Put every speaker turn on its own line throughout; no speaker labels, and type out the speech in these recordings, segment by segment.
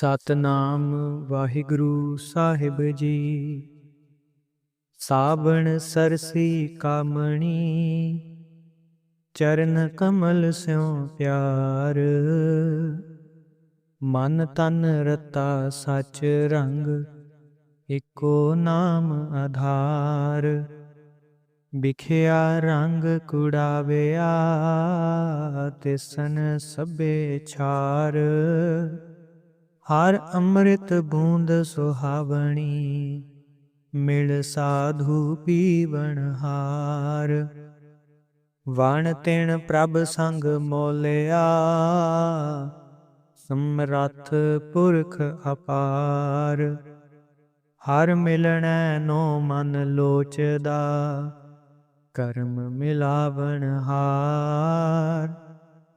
ਸਤਨਾਮ ਵਾਹਿਗੁਰੂ ਸਾਹਿਬ ਜੀ। ਸਾਵਣ ਸਰਸੀ ਕਾਮਣੀ, ਚਰਨ ਕਮਲ ਸਿਉ ਪਿਆਰ। ਮਨ ਤਨ ਰਤਾ ਸਚ ਰੰਗ, ਇਕੋ ਨਾਮ ਆਧਾਰ। ਵਿਖਿਆ ਰੰਗ ਕੁੜਾਵਿਆ, ਤਿਸਨ ਸਭੇ ਛਾਰ। ਹਰ ਅੰਮ੍ਰਿਤ ਬੂੰਦ ਸੁਹਾਵਣੀ, ਮਿਲ ਸਾਧੂ ਪੀਵਣ ਹਾਰ। ਵਣ ਤਿਣ ਪ੍ਰਭ ਸੰਗ ਮੋਲਿਆ, ਸਮਰੱਥ ਪੁਰਖ ਅਪਾਰ। ਹਰ ਮਿਲਣੈ ਨੋ ਮਨ ਲੋਚਦਾ, ਕਰਮ ਮਿਲਾਵਣ ਹਾਰ।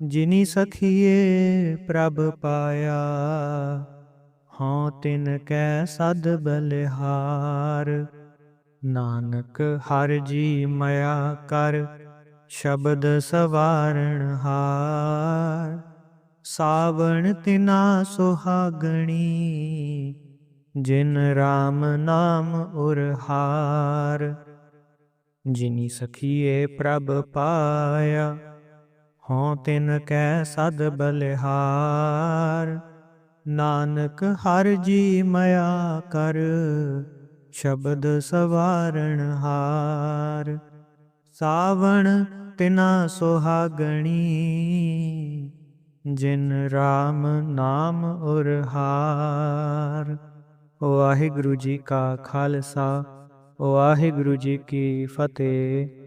ਜਿਨੀ ਸਖੀਏ ਪ੍ਰਭ ਪਾਇਆ ਤਿਨ ਕੈ ਸਦ ਬਲਿਹਾਰ। ਨਾਨਕ ਹਰ ਜੀ ਮਇਆ ਕਰ, ਸ਼ਬਦ ਸਵਾਰਣ ਹਾਰ। ਸਾਵਣ ਤਿਨਾ ਸੁਹਾਗਣੀ, ਜਿਨ RAM ਨਾਮ ਉਰਹਾਰ। ਜਿਨੀ ਸਖੀਏ ਪ੍ਰਭ ਪਾਇਆ, ਹਉ ਤਿਨ ਕੈ ਸਦ ਬਲਿਹਾਰ। ਨਾਨਕ ਹਰ ਜੀ ਮਇਆ ਕਰ, ਸ਼ਬਦ ਸਵਾਰਣ ਹਾਰ। ਸਾਵਣ ਤਿਨਾ ਸੁਹਾਗਣੀ, ਜਿਨ RAM ਨਾਮ ਉਰਹਾਰ ਵਾਹਿਗੁਰੂ ਜੀ ਕਾ ਖਾਲਸਾ, ਵਾਹਿਗੁਰੂ ਜੀ ਕੀ ਫਤਿਹ।